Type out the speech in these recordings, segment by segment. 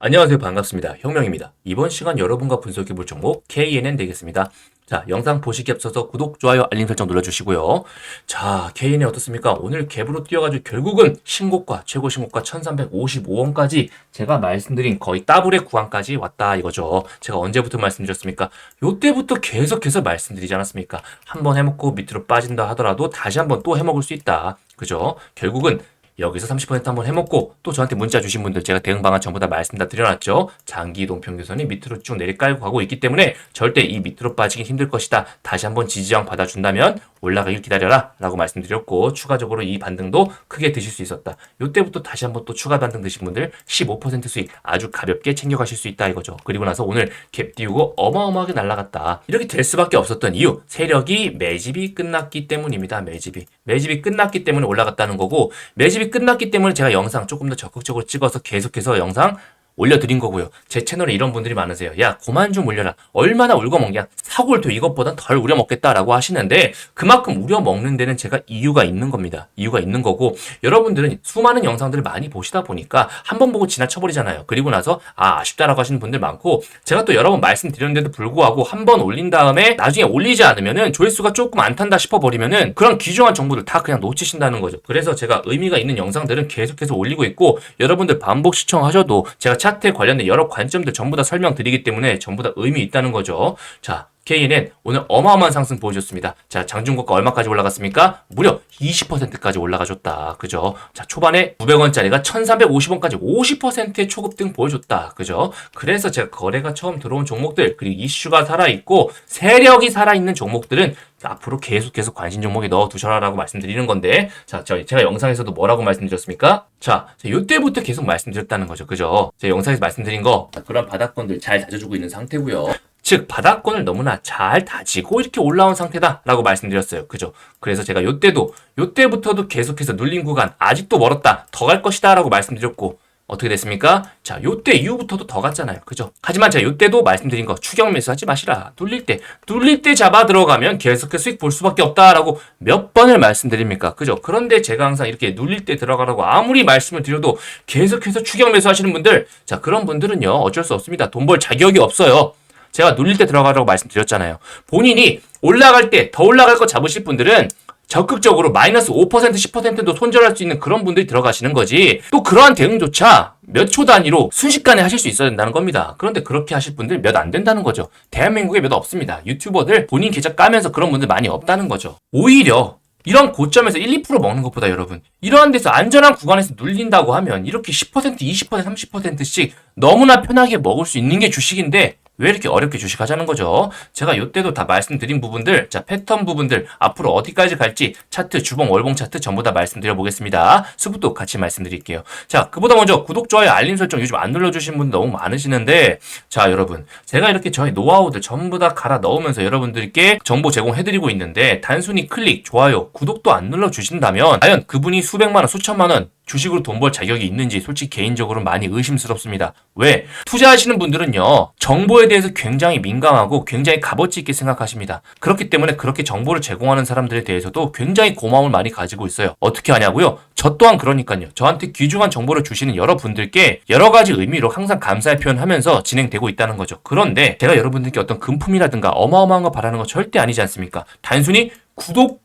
안녕하세요. 반갑습니다. 혁명입니다. 이번 시간 여러분과 분석해 볼 종목 KNN 되겠습니다. 자, 영상 보시기 앞서서 구독, 좋아요, 알림 설정 눌러주시고요. 자, KNN 어떻습니까? 오늘 갭으로 뛰어가지고 결국은 신고가, 최고 신고가 1355원까지 제가 말씀드린 거의 더블의 구간까지 왔다 이거죠. 제가 언제부터 말씀드렸습니까? 요때부터 계속해서 말씀드리지 않았습니까? 한번 해먹고 밑으로 빠진다 하더라도 다시 한번 또 해먹을 수 있다. 그죠? 결국은 여기서 30% 한번 해먹고 또 저한테 문자 주신 분들 제가 대응 방안 전부 다 말씀 다 드려놨죠. 장기 이동 평균선이 밑으로 쭉 내리깔고 가고 있기 때문에 절대 이 밑으로 빠지긴 힘들 것이다. 다시 한번 지지장 받아준다면 올라가길 기다려라 라고 말씀드렸고 추가적으로 이 반등도 크게 드실 수 있었다. 이때부터 다시 한번 또 추가 반등 드신 분들 15% 수익 아주 가볍게 챙겨가실 수 있다 이거죠. 그리고 나서 오늘 갭 띄우고 어마어마하게 날라갔다. 이렇게 될 수밖에 없었던 이유 세력이 매집이 끝났기 때문입니다. 매집이 매집이 끝났기 때문에 올라갔다는 거고 매집이 끝났기 때문에 제가 영상 조금 더 적극적으로 찍어서 계속해서 영상 올려드린 거고요. 제 채널에 이런 분들이 많으세요. 야, 그만 좀 올려라. 얼마나 울고먹냐. 사골도 이것보단 덜 우려먹겠다라고 하시는데 그만큼 우려먹는 데는 제가 이유가 있는 겁니다. 이유가 있는 거고 여러분들은 수많은 영상들을 많이 보시다 보니까 한 번 보고 지나쳐버리잖아요. 그리고 나서 아, 아쉽다라고 하시는 분들 많고 제가 또 여러 번 말씀드렸는데도 불구하고 한 번 올린 다음에 나중에 올리지 않으면은 조회수가 조금 안 탄다 싶어버리면은 그런 귀중한 정보들 다 그냥 놓치신다는 거죠. 그래서 제가 의미가 있는 영상들은 계속해서 올리고 있고 여러분들 반복 시청하셔도 제가 차트에 관련된 여러 관점들 전부 다 설명드리기 때문에 전부 다 의미 있다는 거죠. 자, KNN 오늘 어마어마한 상승 보여줬습니다. 자, 장중고가 얼마까지 올라갔습니까? 무려 20%까지 올라가줬다. 그죠? 자, 초반에 900원짜리가 1350원까지 50%의 초급등 보여줬다. 그죠? 그래서 제가 거래가 처음 들어온 종목들, 그리고 이슈가 살아있고, 세력이 살아있는 종목들은 앞으로 계속 계속 관심 종목에 넣어 두셔라라고 말씀드리는 건데, 자, 저, 제가 영상에서도 뭐라고 말씀드렸습니까? 자, 요때부터 계속 말씀드렸다는 거죠. 그죠? 제가 영상에서 말씀드린 거, 그런 바닥권들 잘 다져주고 있는 상태고요 즉 바닥권을 너무나 잘 다지고 이렇게 올라온 상태다라고 말씀드렸어요. 그죠? 그래서 제가 요때도 요때부터도 계속해서 눌린 구간 아직도 멀었다. 더 갈 것이다라고 말씀드렸고 어떻게 됐습니까? 자, 요때 이후부터도 더 갔잖아요. 그죠? 하지만 제가 요때도 말씀드린 거 추경 매수 하지 마시라. 눌릴 때, 눌릴 때 잡아 들어가면 계속해서 수익 볼 수밖에 없다라고 몇 번을 말씀드립니까? 그죠? 그런데 제가 항상 이렇게 눌릴 때 들어가라고 아무리 말씀을 드려도 계속해서 추경 매수 하시는 분들, 자, 그런 분들은요, 어쩔 수 없습니다. 돈 벌 자격이 없어요. 제가 눌릴 때 들어가라고 말씀드렸잖아요. 본인이 올라갈 때 더 올라갈 거 잡으실 분들은 적극적으로 마이너스 5% 10%도 손절할 수 있는 그런 분들이 들어가시는 거지 또 그러한 대응조차 몇 초 단위로 순식간에 하실 수 있어야 된다는 겁니다. 그런데 그렇게 하실 분들 몇 안 된다는 거죠. 대한민국에 몇 없습니다. 유튜버들 본인 계좌 까면서 그런 분들 많이 없다는 거죠. 오히려 이런 고점에서 1, 2% 먹는 것보다 여러분 이러한 데서 안전한 구간에서 눌린다고 하면 이렇게 10% 20% 30%씩 너무나 편하게 먹을 수 있는 게 주식인데 왜 이렇게 어렵게 주식하자는 거죠? 제가 이때도 다 말씀드린 부분들, 자 패턴 부분들 앞으로 어디까지 갈지 차트, 주봉, 월봉 차트 전부 다 말씀드려 보겠습니다. 수부도 같이 말씀드릴게요. 자 그보다 먼저 구독, 좋아요, 알림 설정 요즘 안 눌러주신 분 너무 많으시는데 자 여러분 제가 이렇게 저희 노하우들 전부 다 갈아 넣으면서 여러분들께 정보 제공해드리고 있는데 단순히 클릭, 좋아요, 구독도 안 눌러주신다면 과연 그분이 수백만 원, 수천만 원 주식으로 돈 벌 자격이 있는지 솔직히 개인적으로 많이 의심스럽습니다. 왜? 투자하시는 분들은요, 정보에 대해서 굉장히 민감하고 굉장히 값어치 있게 생각하십니다. 그렇기 때문에 그렇게 정보를 제공하는 사람들에 대해서도 굉장히 고마움을 많이 가지고 있어요. 어떻게 하냐고요? 저 또한 그러니까요. 저한테 귀중한 정보를 주시는 여러분들께 여러 가지 의미로 항상 감사의 표현하면서 진행되고 있다는 거죠. 그런데 제가 여러분들께 어떤 금품이라든가 어마어마한 거 바라는 거 절대 아니지 않습니까? 단순히 구독,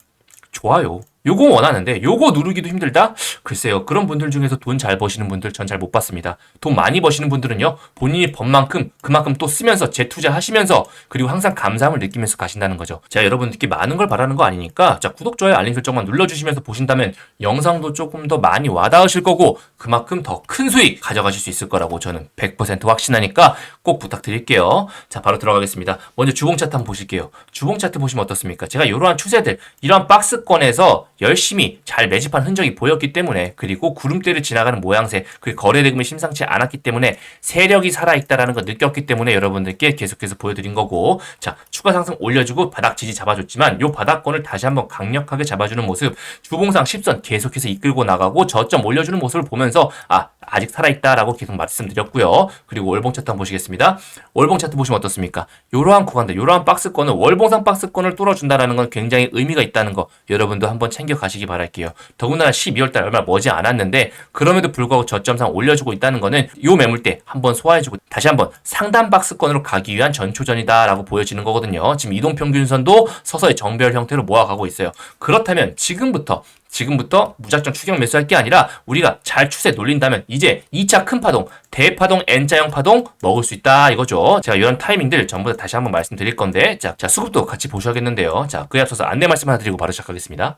좋아요, 요거 원하는데 요거 누르기도 힘들다? 글쎄요. 그런 분들 중에서 돈 잘 버시는 분들 전 잘 못 봤습니다. 돈 많이 버시는 분들은요. 본인이 번 만큼 그만큼 또 쓰면서 재투자하시면서 그리고 항상 감사함을 느끼면서 가신다는 거죠. 제가 여러분들께 많은 걸 바라는 거 아니니까 자 구독, 좋아요, 알림 설정만 눌러주시면서 보신다면 영상도 조금 더 많이 와닿으실 거고 그만큼 더 큰 수익 가져가실 수 있을 거라고 저는 100% 확신하니까 꼭 부탁드릴게요. 자 바로 들어가겠습니다. 먼저 주봉 차트 한번 보실게요. 주봉 차트 보시면 어떻습니까? 제가 이러한 추세들 이러한 박스권에서 열심히 잘 매집한 흔적이 보였기 때문에 그리고 구름대를 지나가는 모양새 그 거래 대금이 심상치 않았기 때문에 세력이 살아있다라는 걸 느꼈기 때문에 여러분들께 계속해서 보여드린 거고 자 추가 상승 올려주고 바닥 지지 잡아줬지만 요 바닥권을 다시 한번 강력하게 잡아주는 모습 주봉상 10선 계속해서 이끌고 나가고 저점 올려주는 모습을 보면서 아 아직 살아있다라고 계속 말씀드렸고요. 그리고 월봉 차트 한번 보시겠습니다. 월봉 차트 보시면 어떻습니까? 이러한 구간들, 이러한 박스권을 월봉상 박스권을 뚫어준다라는 건 굉장히 의미가 있다는 거 여러분도 한번 챙겨 챙겨 가시기 바랄게요. 더군다나 12월 달 얼마 머지 않았는데 그럼에도 불구하고 저점상 올려주고 있다는 거는 요 매물대 한번 소화해주고 다시 한번 상단 박스권으로 가기 위한 전초전이다라고 보여지는 거거든요. 지금 이동 평균선도 서서히 정배열 형태로 모아가고 있어요. 그렇다면 지금부터 지금부터 무작정 추격 매수할 게 아니라 우리가 잘 추세 놀린다면 이제 2차 큰 파동, 대파동, N자형 파동 먹을 수 있다 이거죠. 제가 이런 타이밍들 전부 다 다시 한번 말씀드릴 건데 자, 자 수급도 같이 보셔야겠는데요. 자, 그에 앞서서 안내 말씀 하나 드리고 바로 시작하겠습니다.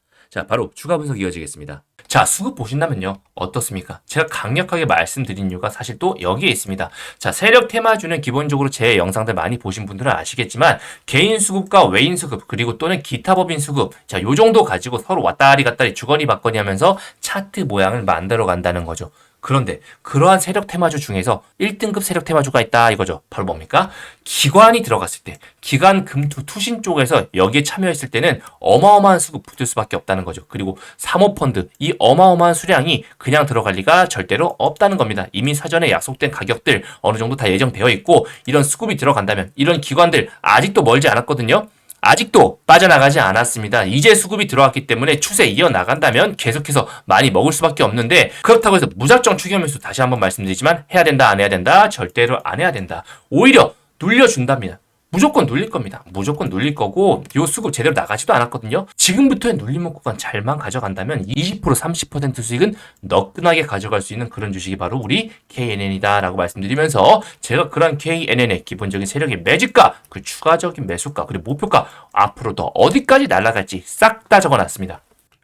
자, 바로 추가 분석 이어지겠습니다. 자, 수급 보신다면요. 어떻습니까? 제가 강력하게 말씀드린 이유가 사실 또 여기에 있습니다. 자, 세력 테마주는 기본적으로 제 영상들 많이 보신 분들은 아시겠지만 개인 수급과 외인 수급 그리고 또는 기타 법인 수급 자, 요 정도 가지고 서로 왔다리 갔다리 주거니 받거니 하면서 차트 모양을 만들어 간다는 거죠. 그런데 그러한 세력 테마주 중에서 1등급 세력 테마주가 있다 이거죠. 바로 뭡니까? 기관이 들어갔을 때, 기관 금투 투신 쪽에서 여기에 참여했을 때는 어마어마한 수급 붙을 수밖에 없다는 거죠. 그리고 사모펀드 이 어마어마한 수량이 그냥 들어갈 리가 절대로 없다는 겁니다. 이미 사전에 약속된 가격들 어느 정도 다 예정되어 있고 이런 수급이 들어간다면 이런 기관들 아직도 멀지 않았거든요. 아직도 빠져나가지 않았습니다. 이제 수급이 들어왔기 때문에 추세 이어나간다면 계속해서 많이 먹을 수밖에 없는데 그렇다고 해서 무작정 추경매수 다시 한번 말씀드리지만 해야 된다 안 해야 된다 절대로 안 해야 된다. 오히려 눌려준답니다. 무조건 눌릴 겁니다. 무조건 눌릴 거고 요 수급 제대로 나가지도 않았거든요. 지금부터의 눌림목 구간 잘만 가져간다면 20% 30% 수익은 너끈하게 가져갈 수 있는 그런 주식이 바로 우리 KNN이다 라고 말씀드리면서 제가 그런 KNN의 기본적인 세력의 매집가, 그 추가적인 매수가, 그리고 목표가 앞으로 더 어디까지 날아갈지 싹 다 적어놨습니다.